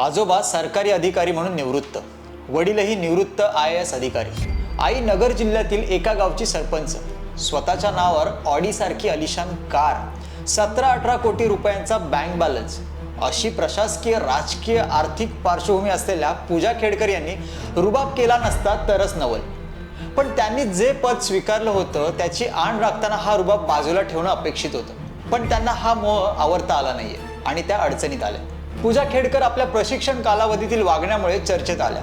आजोबा सरकारी अधिकारी म्हणून निवृत्त. वडीलही निवृत्त आय एस अधिकारी. आई नगर जिल्ह्यातील एका गावची सरपंच. स्वतःच्या नावावर ऑडीसारखी अलिशान कार. सतरा अठरा कोटी रुपयांचा बँक बॅलन्स अशी प्रशासकीय राजकीय आर्थिक पार्श्वभूमी असलेल्या पूजा खेडकर यांनी रुबाब केला नसता तरच नवल. पण त्यांनी जे पद स्वीकारलं होतं त्याची आण राखताना हा रुबाब बाजूला ठेवणं अपेक्षित होतं. पण त्यांना हा मोह आवरता आला नाहीये आणि त्या अडचणीत आल्या. पूजा खेडकर आपल्या प्रशिक्षण कालावधीतील वागण्यामुळे चर्चेत आल्या.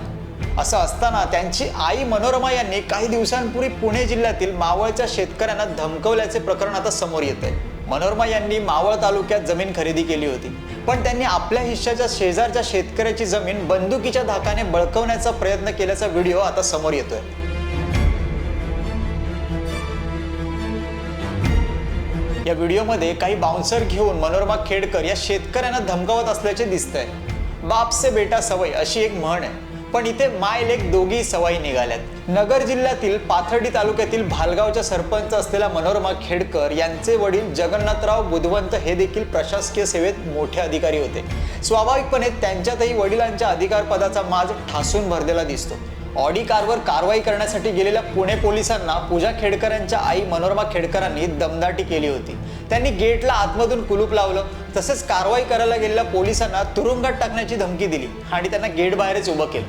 असं असताना त्यांची आई मनोरमा यांनी काही दिवसांपूर्वी पुणे जिल्ह्यातील मावळच्या शेतकऱ्यांना धमकवल्याचे प्रकरण आता समोर येत आहे मनोरमा यांनी मावळ तालुक्यात जमीन खरेदी केली होती. पण त्यांनी आपल्या हिश्श्याच्या शेजारच्या शेतकऱ्याची जमीन बंदुकीच्या धाकाने बळकवण्याचा प्रयत्न केल्याचा व्हिडिओ आता समोर येतोय. या व्हिडिओमध्ये काही बाउन्सर घेऊन मनोरमा खेडकर या शेतकऱ्यांना धमकावत असल्याचे दिसतंय. बापसे बेटा सवय अशी एक म्हण आहे. पण इथे माय एक दोघी सवाई निघाल्यात. नगर जिल्ह्यातील पाथर्डी तालुक्यातील भालगावच्या सरपंच असलेल्या मनोरमा खेडकर यांचे वडील जगन्नाथराव बुधवंत हे देखील प्रशासकीय सेवेत मोठे अधिकारी होते. स्वाभाविकपणे त्यांच्यातही वडिलांच्या अधिकार पदाचा माज ठासून भरलेला दिसतो. ऑडी कारवर कारवाई करण्यासाठी गेलेल्या पुणे पोलिसांना पूजा खेडकर यांच्या आई मनोरमा खेडकरांनी दमदाटी केली होती. त्यांनी गेटला आतमधून कुलूप लावलं. तसेच कारवाई करायला गेलेल्या पोलिसांना तुरुंगात टाकण्याची धमकी दिली आणि त्यांना गेट बाहेरच उभं केलं.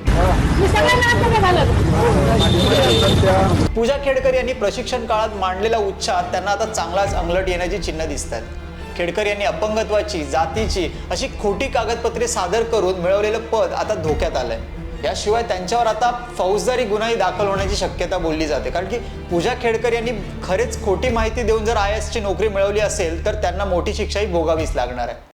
खेडकर यांनी प्रशिक्षण काळात मांडलेला उच्चार त्यांना आता चांगलाच अंगलट येण्याची चिन्ह दिसत आहेत खेडकर यांनी अपंगत्वाची जातीची अशी खोटी कागदपत्रे सादर करून मिळवलेलं पद आता धोक्यात आलंय. याशिवाय त्यांच्यावर आता फौजदारी गुन्हाही दाखल होण्याची शक्यता बोलली जाते. कारण की पूजा खेडकर यांनी खरेच खोटी माहिती देऊन जर आय एसची नोकरी मिळवली असेल तर त्यांना मोठी शिक्षाही भोगावीच लागणार आहे.